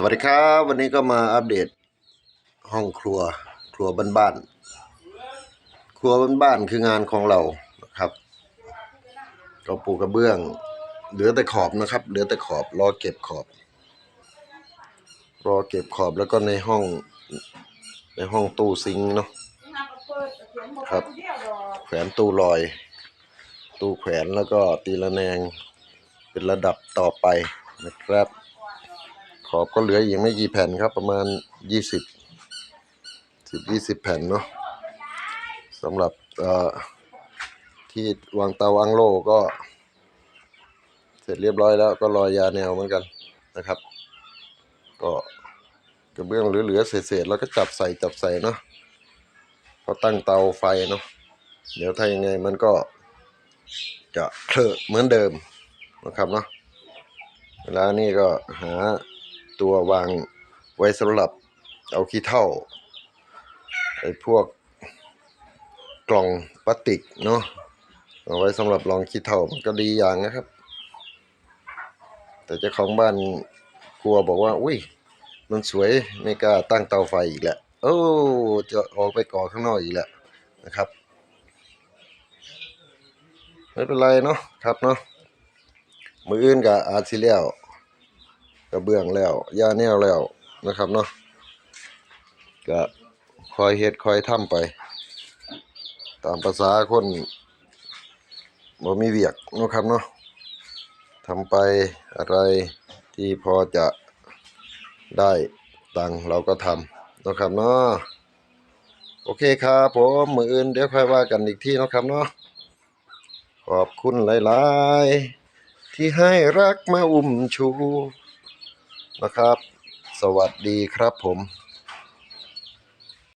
สวัสดีครับวันนี้ก็มาอัปเดตห้องครัวครัวบ้านๆครัวบ้านๆคืองานของเรานะครับเราปูกระเบื้อง เหลือแต่ขอบนะครับ เหลือแต่ขอบรอเก็บขอบ รอเก็บขอบแล้วก็ในห้อง ในห้องตู้ซิงเนาะครับ แขวนตู้ลอย ตู้แขวนแล้วก็ตีละแนง เป็นระดับต่อไปนะครับ ขอบก็เหลืออีกไม่กี่แผ่นครับ ประมาณยี่สิบสิบยี่สิบแผ่นเนาะสำหรับที่วางเตาวางโล่ก็ เสร็จเรียบร้อยแล้วก็รอยาแนวเหมือนกันนะครับ ก็กระเบื้องเหลือๆเศษๆแล้วก็จับใส่จับใส่เนาะพอตั้งเตาไฟเนาะเดี๋ยวถ้ายังไงมันก็จะเคลอะเหมือนเดิมนะครับเนาะเวลานี่ก็หา ตัววางไว้สำหรับเอาขี้เท่าไอ้พวกกล่องพลาสติกเนาะเอาไว้สำหรับรองขี้เท่ามันก็ดีอย่างนะครับ แต่เจ้าของบ้านกลัวบอกว่า อุ้ย มันสวยไม่กล้าตั้งเตาไฟอีกแล้วโอ้จะออกไปก่อข้างนอกอีกแล้วนะครับไม่เป็นไรเนาะครับเนาะมืออื่นก็อาจสิแล้ว กระเบื้องแล้วย่าแนวแล้วนะครับเนาะก็คอยเฮ็ดคอยทำไป ตามภาษาคนบ่มีเวียกนะครับเนาะทำไปอะไรที่พอจะได้ตังเราก็ทำนะครับเนาะโอเคครับผมมืออื่นเดี๋ยวค่อยว่ากันอีกที่นะครับเนาะขอบคุณหลาย ๆ ที่ให้รักมาอุ้มชู นะครับ สวัสดีครับผม